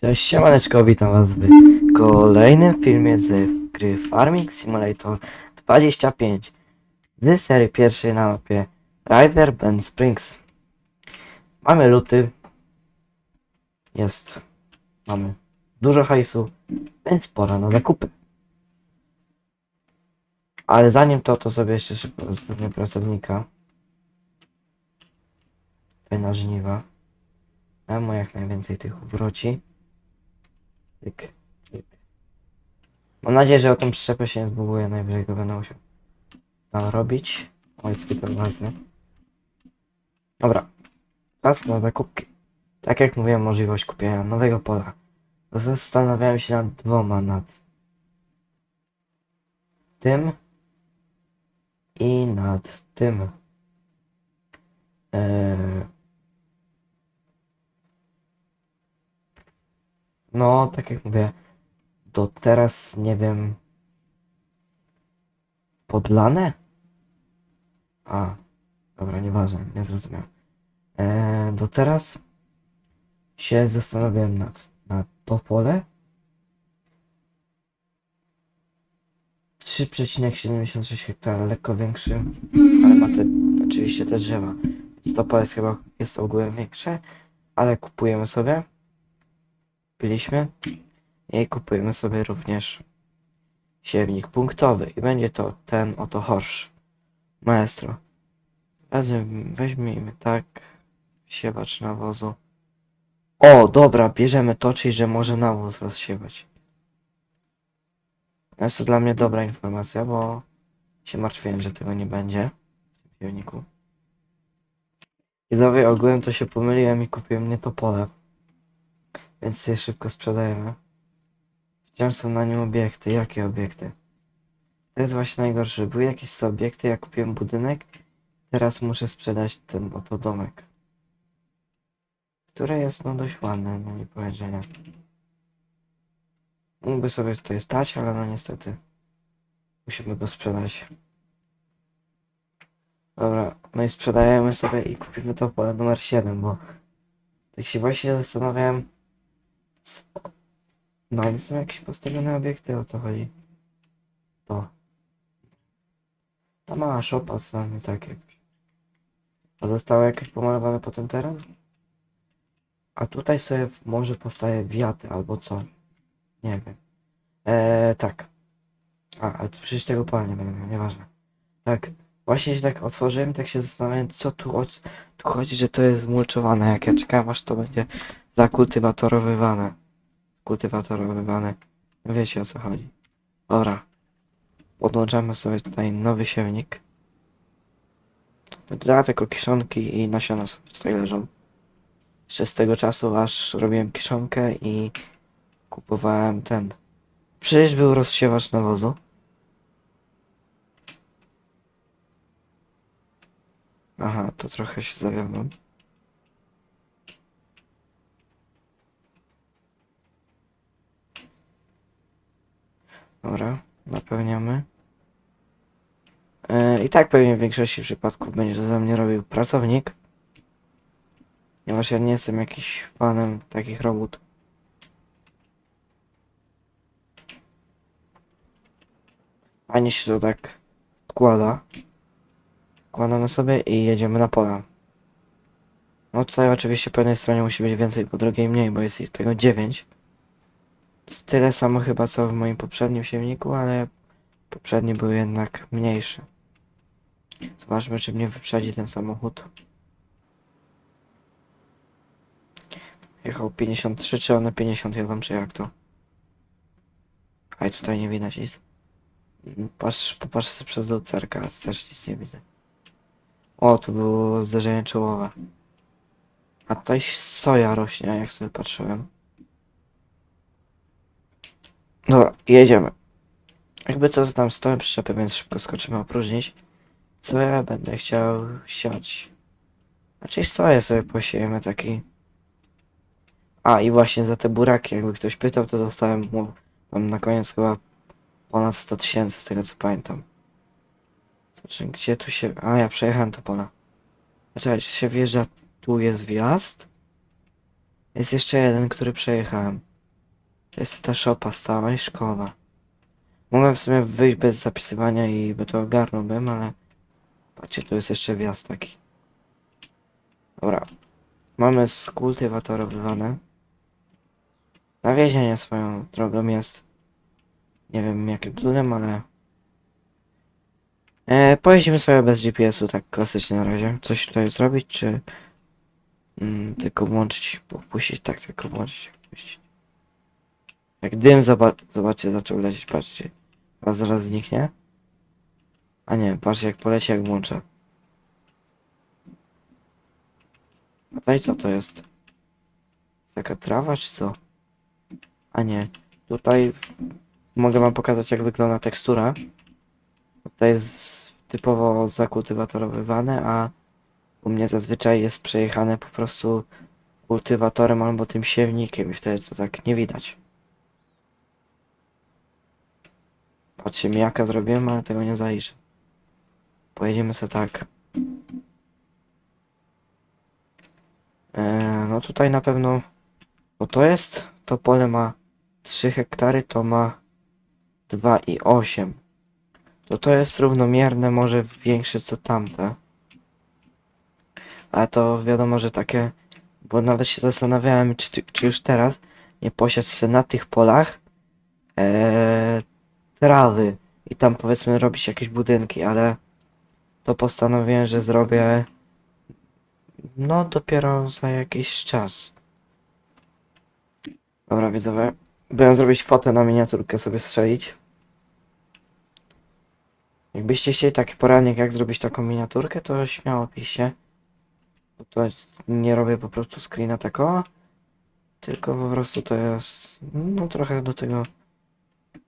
Cześć, siemaneczko, witam was w kolejnym filmie z gry Farming Simulator 25 z serii pierwszej na mapie River Bend Springs. Mamy luty, jest, mamy dużo hajsu, więc pora na zakupy. Ale zanim to, to sobie jeszcze szybko zostawię pracownika. Tutaj na żniwa. Jak najwięcej tych wróci. Mam nadzieję, że o tą przyczepę się nie zbuguje, najwyżej go będę musiał tam robić. Oj, skipę Dobra, czas na zakupki. Tak jak mówiłem, możliwość kupienia nowego pola. Zastanawiałem się nad dwoma, nad tym i nad tym. Eee... No, tak jak mówię, do teraz nie wiem. Podlane? A, dobra, nieważne, nie zrozumiałem. Eee, do teraz się zastanawiałem nad, nad to pole. 3,76 hektara, lekko większy, ale ma te, oczywiście te drzewa. Więc to pole jest chyba jest ogółem większe, ale kupujemy sobie byliśmy i kupujemy sobie również siewnik punktowy. I będzie to ten oto horsz. Maestro razem weźmiemy tak siewacz nawozu. O dobra bierzemy to czyli że może nawóz rozsiewać. Jest to dla mnie dobra informacja bo się martwiłem że tego nie będzie w tym i znowu ogółem to się pomyliłem i kupiłem nie to pole więc je szybko sprzedajemy. Wciąż są na nim obiekty. Jakie obiekty? To jest właśnie najgorsze. Były jakieś obiekty, ja kupiłem budynek. Teraz muszę sprzedać ten oto domek. Który jest no dość ładny, no nie powiedzenia. Mógłby sobie tutaj stać, ale no niestety. Musimy go sprzedać. Dobra, no i sprzedajemy sobie i kupimy to pole numer 7, bo tak się właśnie zastanawiałem? No, ale są jakieś postawione obiekty, o co chodzi? To. Ta mała szopa, co tam nie takie. A zostało jakieś pomalowane potem teren? A tutaj sobie może powstaje wiaty albo co? Nie wiem. Eee, tak. A, ale przecież tego pola nie będę miał, nieważne. Tak, właśnie się tak otworzyłem, tak się zastanawiałem, co tu, o, tu chodzi, że to jest mulczowane. Jak ja czekałem, aż to będzie zakultywatorowywane kultywatorowywane. Wiecie o co chodzi. Dobra. Podłączamy sobie tutaj nowy siewnik. Dla tylko kiszonki i nasiona sobie tutaj leżą. Jeszcze z tego czasu, aż robiłem kiszonkę i kupowałem ten. Przecież był rozsiewacz nawozu. Aha, to trochę się zawiodłem. Dobra, napełniamy. E, I tak pewnie w większości przypadków będzie to za mnie robił pracownik. Ponieważ ja nie jestem jakiś fanem takich robót. Fajnie się to tak składa. Składamy sobie i jedziemy na pola. No tutaj oczywiście po jednej stronie musi być więcej, po drugiej mniej, bo jest ich tego 9. Tyle samo chyba co w moim poprzednim siewniku, ale poprzedni był jednak mniejszy. Zobaczmy, czy mnie wyprzedzi ten samochód. Jechał 53, czy one 51, czy jak to? A i tutaj nie widać nic. Patrz, popatrz sobie przez lucerkę, ale też nic nie widzę. O, tu było zderzenie czołowe. A tutaj soja rośnie, jak sobie patrzyłem. Dobra, jedziemy. Jakby co to tam stołem przyczepy, więc szybko skoczymy opróżnić. Co ja będę chciał siać? Znaczy soję sobie posiejemy taki. A i właśnie za te buraki, jakby ktoś pytał, to dostałem mu tam na koniec chyba ponad 100 tysięcy z tego co pamiętam. Znaczy, gdzie tu się... A, ja przejechałem to pola. Znaczy, się wjeżdża, tu jest wjazd. Jest jeszcze jeden, który przejechałem. Jest ta szopa stała i szkoda. Mogłem w sumie wyjść bez zapisywania i by to ogarnąłbym, ale... Patrzcie, tu jest jeszcze wjazd taki. Dobra. Mamy z kultywatora wyrwane. Nawiezienie swoją drogą jest. Nie wiem jakim cudem, ale... E, pojeździmy sobie bez GPS-u, tak klasycznie na razie. Coś tutaj zrobić, czy... Mm, tylko włączyć, puścić, tak, tylko włączyć, puścić. Jak dym, zobacz, zobaczcie, zaczął lecieć, patrzcie. A zaraz zniknie. A nie, patrzcie jak poleci, jak włączę. A to i co to jest? Taka trawa, czy co? A nie, tutaj mogę wam pokazać jak wygląda tekstura. Tutaj jest typowo zakultywatorowywane, a u mnie zazwyczaj jest przejechane po prostu kultywatorem albo tym siewnikiem i wtedy to tak nie widać. Patrzcie, mijaka zrobiłem, ale tego nie zaliczę. Pojedziemy sobie tak. Eee, no tutaj na pewno, bo to jest, to pole ma 3 hektary, to ma 2,8. To to jest równomierne, może większe co tamte. Ale to wiadomo, że takie, bo nawet się zastanawiałem, czy, czy już teraz nie posiać się na tych polach eee, trawy i tam powiedzmy robić jakieś budynki, ale to postanowiłem, że zrobię no dopiero za jakiś czas. Dobra widzowie, byłem zrobić fotę na miniaturkę sobie strzelić. Jakbyście chcieli taki poradnik jak zrobić taką miniaturkę, to śmiało piszcie. To nie robię po prostu screena takiego, tylko po prostu to jest, no trochę do tego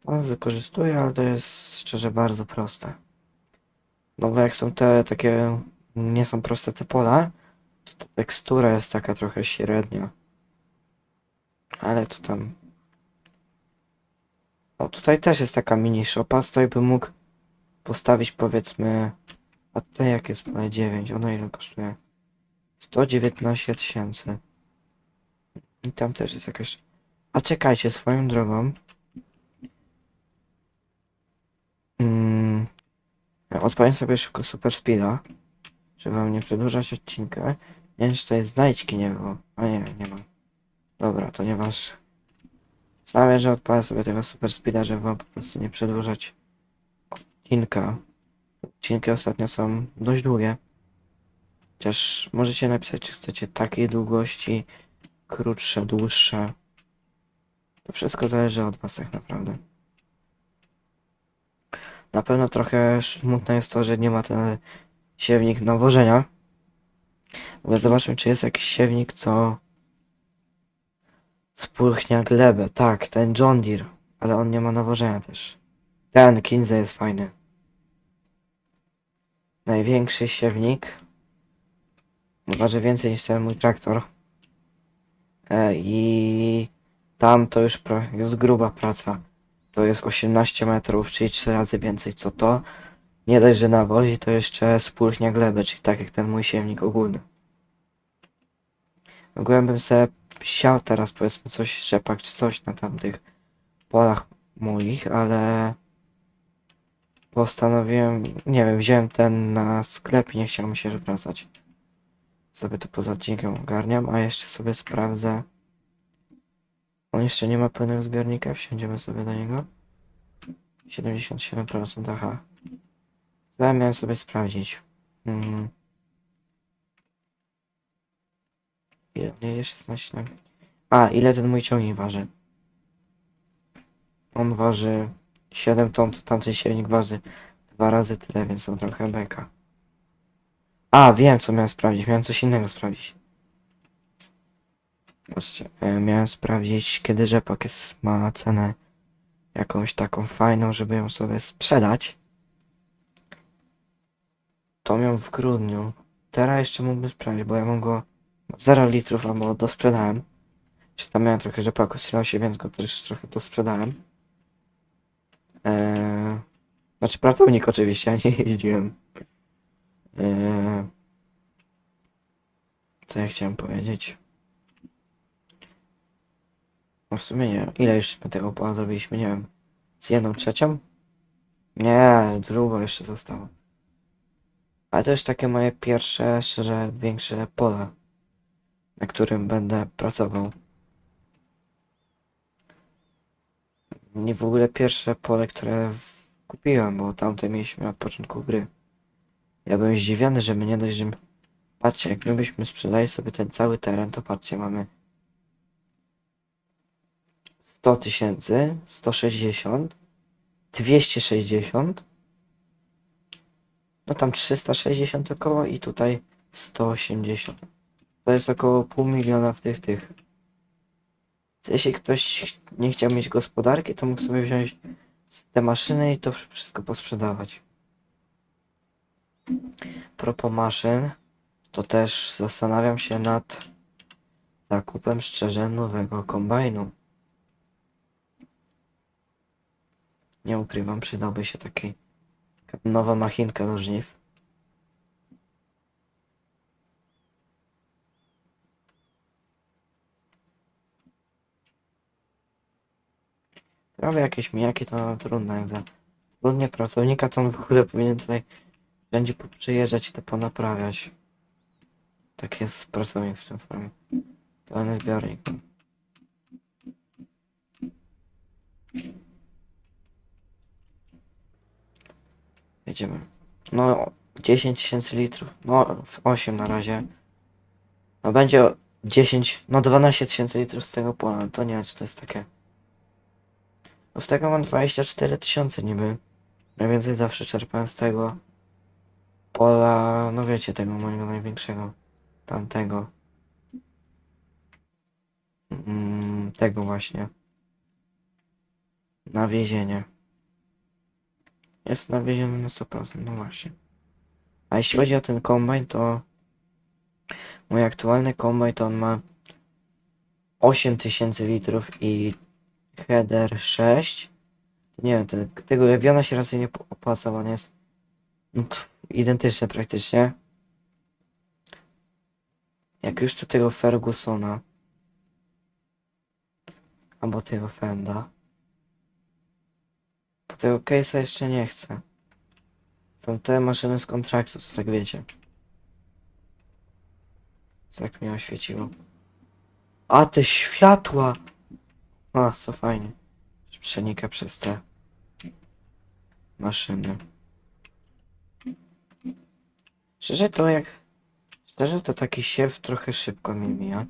no, wykorzystuję, ale to jest szczerze bardzo proste. No bo jak są te takie, nie są proste te pola, to ta tekstura jest taka trochę średnia. Ale to tam... O, tutaj też jest taka mini shopa, tutaj bym mógł postawić powiedzmy... A te jak jest pole 9, ono ile kosztuje? 119 tysięcy. I tam też jest jakaś... A czekajcie, swoją drogą... Mm, odpalę sobie szybko super speeda, żeby wam nie przedłużać odcinka. Nie wiem, czy to jest znajdźki nie było. A nie, nie ma. Dobra, to nie masz. Stawię, że odpalę sobie tego super speeda, żeby wam po prostu nie przedłużać odcinka. Odcinki ostatnio są dość długie. Chociaż możecie napisać, czy chcecie takiej długości, krótsze, dłuższe. To wszystko zależy od was tak naprawdę. Na pewno trochę smutne jest to, że nie ma ten siewnik nawożenia. Ale zobaczmy, czy jest jakiś siewnik, co spłychnia glebę. Tak, ten John Deere, ale on nie ma nawożenia też. Ten Kinze jest fajny. Największy siewnik. Waży więcej niż ten mój traktor. E, I tam to już jest gruba praca. To jest 18 metrów, czyli 3 razy więcej co to. Nie dość, że nawozi, to jeszcze spulchnia glebę, czyli tak jak ten mój siewnik ogólny. Mogłem bym sobie siał teraz powiedzmy coś, rzepak czy coś na tamtych polach moich, ale postanowiłem, nie wiem, wziąłem ten na sklep i nie chciałem się wracać. Sobie to poza odcinkiem ogarniam, a jeszcze sobie sprawdzę. On jeszcze nie ma pełnego zbiornika, wsiądziemy sobie do niego. 77% aha. Ja miałem sobie sprawdzić. Mm. Ile jedzie 16 na... A, ile ten mój ciągnik waży? On waży 7 ton, to tamten silnik waży dwa razy tyle, więc to trochę beka. A, wiem co miałem sprawdzić, miałem coś innego sprawdzić. Patrzcie, e, miałem sprawdzić kiedy rzepak jest, ma cenę jakąś taką fajną, żeby ją sobie sprzedać. To miał w grudniu. Teraz jeszcze mógłbym sprawdzić, bo ja mam go 0 litrów albo dosprzedałem. Czy tam miałem trochę rzepaku, strzelał się, więc go też trochę dosprzedałem. Eee, znaczy pracownik oczywiście, ja nie jeździłem. Eee, co ja chciałem powiedzieć? No w sumie nie. Ile już tego pola zrobiliśmy? Nie wiem. Z jedną trzecią? Nie, drugą jeszcze zostało. Ale to już takie moje pierwsze, szczerze, większe pole, na którym będę pracował. Nie w ogóle pierwsze pole, które kupiłem, bo tamte mieliśmy od początku gry. Ja byłem zdziwiony, że my nie dość, że... Patrzcie, jak my byśmy sprzedali sobie ten cały teren, to patrzcie, mamy 100 tysięcy, 160, 260, no tam 360 około i tutaj 180. To jest około pół miliona w tych, tych. Jeśli ktoś nie chciał mieć gospodarki, to mógł sobie wziąć te maszyny i to wszystko posprzedawać. Propos maszyn, to też zastanawiam się nad zakupem szczerze nowego kombajnu. Nie ukrywam, przydałby się taki nowa machinka do żniw. Prawie jakieś mijaki to trudne, jak za trudnie pracownika, to on w ogóle powinien tutaj będzie przyjeżdżać i to ponaprawiać. Tak jest pracownik w tym formie. Pełny zbiornik. Jedziemy. No, 10 tysięcy litrów. No, w 8 na razie. No, będzie o 10, no 12 tysięcy litrów z tego pola. To nie wiem, czy to jest takie. No, z tego mam 24 tysiące niby. Najwięcej zawsze czerpałem z tego pola, no wiecie, tego mojego największego. Tamtego. Mm, tego właśnie. Na więzienie. Jest nawieziony na 100%, no właśnie. A jeśli chodzi o ten kombajn, to mój aktualny kombajn to on ma 8000 litrów i header 6. Nie wiem, te, tego Lewiona się raczej nie opłaca, bo on jest identyczny praktycznie. Jak już to tego Fergusona. Albo tego Fenda. Tego case'a jeszcze nie chcę. Są te maszyny z kontraktu, co tak wiecie. Tak mnie oświeciło. A te światła! A, co fajnie. Przenika przez te maszyny. Szczerze to jak... Szczerze to taki siew trochę szybko mi mija.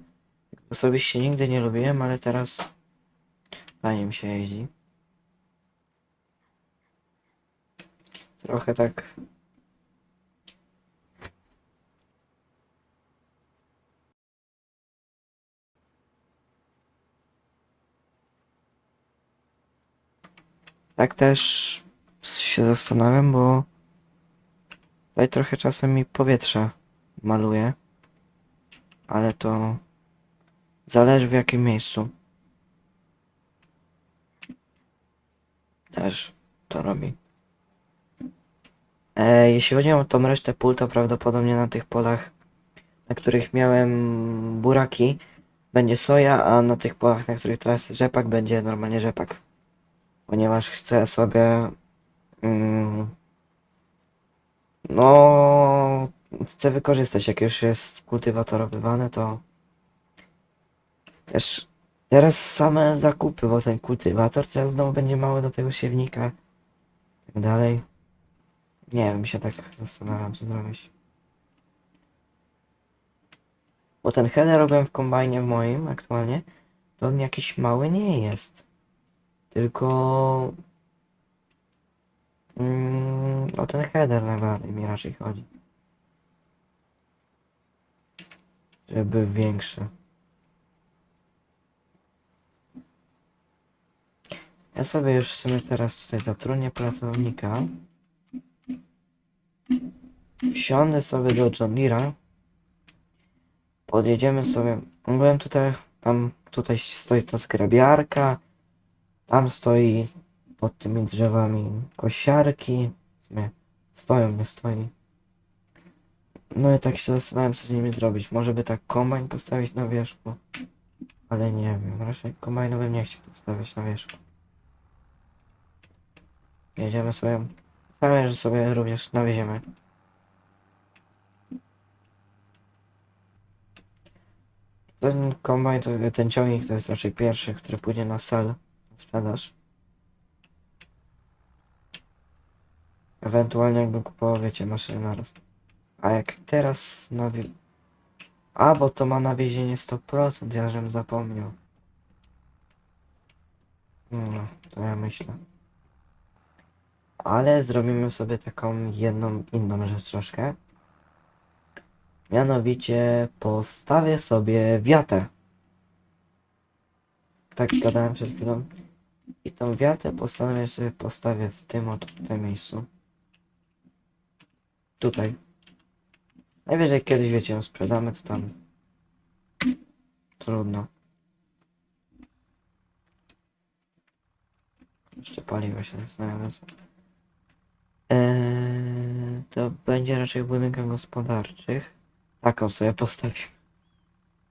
Osobiście nigdy nie lubiłem, ale teraz fajnie mi się jeździ. Trochę tak. Tak też się zastanawiam, bo tutaj trochę czasem mi powietrze maluje, ale to zależy w jakim miejscu. Też to robi. E, jeśli chodzi o tą resztę pól, to prawdopodobnie na tych polach, na których miałem buraki, będzie soja, a na tych polach, na których teraz rzepak, będzie normalnie rzepak. Ponieważ chcę sobie... Mm, no... Chcę wykorzystać, jak już jest kultywatorowywane, to... Też... Teraz same zakupy, bo ten kultywator teraz znowu będzie mały do tego siewnika. Tak dalej. Nie wiem, się tak zastanawiam, co zrobić. Bo ten header robiłem w kombajnie moim aktualnie, to on jakiś mały nie jest. Tylko... Mm, o ten header najbardziej mi raczej chodzi. Żeby większy. Ja sobie już w sumie teraz tutaj zatrudnię pracownika. Wsiądę sobie do John. Podjedziemy sobie. Byłem tutaj, tam tutaj stoi ta zgrabiarka. Tam stoi pod tymi drzewami kosiarki. Stoją, nie stoi. No i tak się zastanawiam, co z nimi zrobić. Może by tak kombajn postawić na wierzchu. Ale nie wiem, raczej kombajnu bym nie chciał postawić na wierzchu. Jedziemy sobie. Stawiam, że sobie również nawieziemy. Ten kombajn, ten ciągnik to jest raczej pierwszy, który pójdzie na sel, na sprzedaż. Ewentualnie jakbym kupował, wiecie, maszyny naraz. A jak teraz nawie... A, bo to ma nawiezienie 100%, ja żem zapomniał. No, to ja myślę. Ale zrobimy sobie taką jedną inną rzecz troszkę. Mianowicie postawię sobie wiatę. Tak gadałem przed chwilą. I tą wiatę postanowię sobie postawię w tym oto tutaj miejscu. Tutaj. Najwyżej kiedyś wiecie ją sprzedamy, to tam trudno. Jeszcze paliwo się zastanawiam. Eee, to będzie raczej w budynkach gospodarczych. Taką sobie postawię.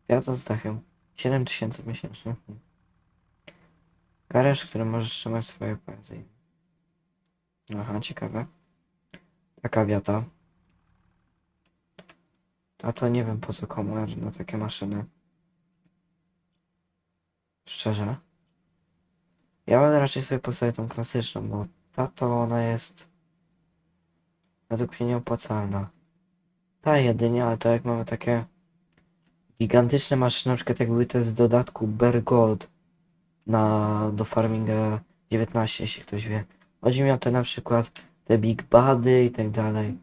Wiatr z dachem. 7000 miesięcznie. Garaż, w którym możesz trzymać swoje pojazdy. Aha, ciekawe. Taka wiata. A to nie wiem po co komu na takie maszyny. Szczerze. Ja będę raczej sobie postawił tą klasyczną, bo ta to ona jest według mnie nieopłacalna. Ta jedynie, ale to jak mamy takie gigantyczne maszyny, na przykład jak były te z dodatku Bear Gold na, do Farminga 19, jeśli ktoś wie. Chodzi mi o te na przykład te Big Bady i tak dalej.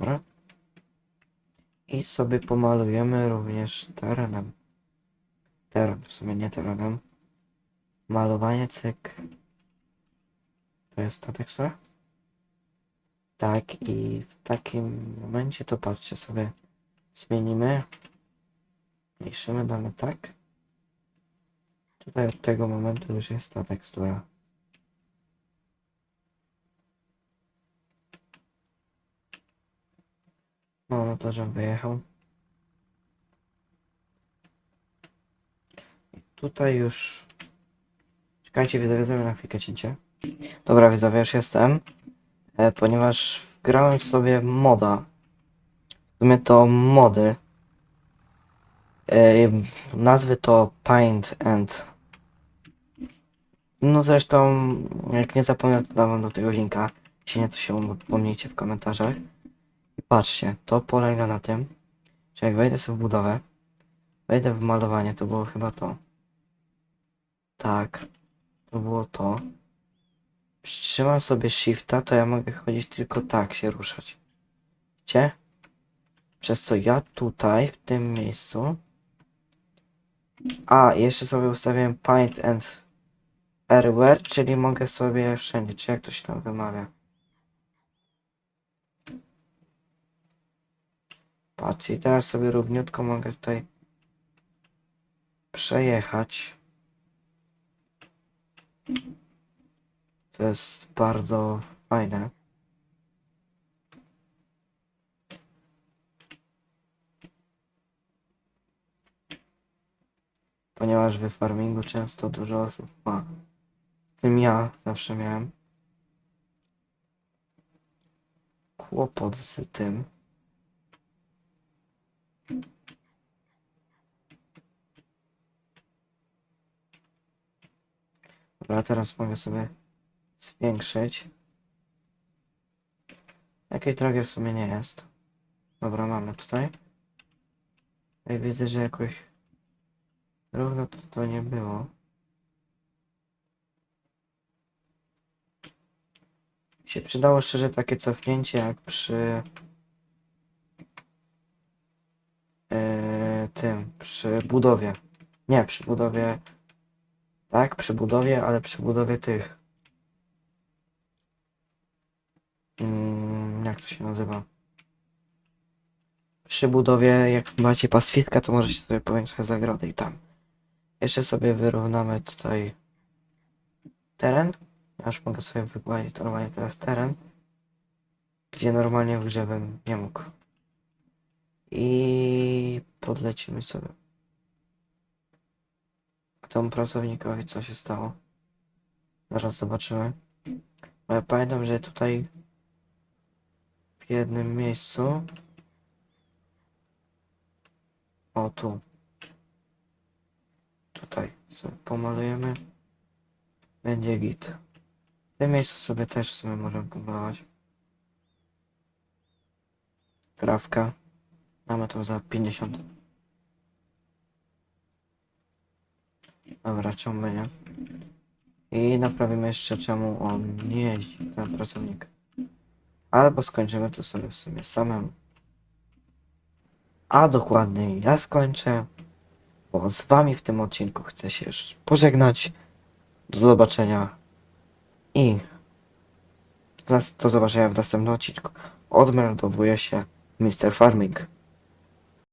Dobra. I sobie pomalujemy również terenem. Teren, w sumie nie terenem. Malowanie cyk. To jest ta tekstura? Tak, i w takim momencie to patrzcie sobie. Zmienimy. Mniejszymy, damy tak. Tutaj od tego momentu już jest ta tekstura. No, no to żem wyjechał. Tutaj już... Czekajcie, zrobię na chwilkę cięcie. Dobra, widzowie, już jestem. E, ponieważ grałem sobie moda. W sumie to mody. E, nazwy to Paint and... No zresztą, jak nie zapomnę, to dam wam do tego linka. Jeśli nie, to się upomnijcie w komentarzach. I patrzcie, to polega na tym, że jak wejdę sobie w budowę, wejdę w malowanie, to było chyba to. Tak, to było to. Przytrzymam sobie shifta, to ja mogę chodzić tylko tak, się ruszać. Widzicie? Przez co ja tutaj, w tym miejscu. A, jeszcze sobie ustawiłem Paint and Everywhere, czyli mogę sobie wszędzie, czy jak to się tam wymawia. Patrzcie, i teraz sobie równiutko mogę tutaj przejechać. Co jest bardzo fajne. Ponieważ w farmingu często dużo osób ma. W tym ja zawsze miałem kłopot z tym. Dobra, teraz mogę sobie zwiększyć. Jakiej drogi w sumie nie jest. Dobra, mamy tutaj. I widzę, że jakoś równo to, to nie było. Się przydało szczerze takie cofnięcie jak przy yy, tym, przy budowie. Nie, przy budowie tak, przy budowie, ale przy budowie tych. Mm, jak to się nazywa? Przy budowie, jak macie paswiska, to możecie sobie powiększać zagrody i tam. Jeszcze sobie wyrównamy tutaj teren. Ja już mogę sobie wygładzić normalnie teraz teren, gdzie normalnie w grze bym nie mógł. I podlecimy sobie. Temu pracownikowi co się stało. Zaraz zobaczymy. Ale pamiętam, że tutaj w jednym miejscu. O tu. Tutaj sobie pomalujemy. Będzie git. W tym miejscu sobie też sobie możemy pomalować. Trawka mamy to za 50 dobra czemu nie i naprawimy jeszcze czemu on nie jeździ ten pracownik albo skończymy to sobie w sumie samemu a dokładniej ja skończę bo z wami w tym odcinku chcę się już pożegnać. Do zobaczenia i do zobaczenia w następnym odcinku. Odmeldowuje się Mr. Farming.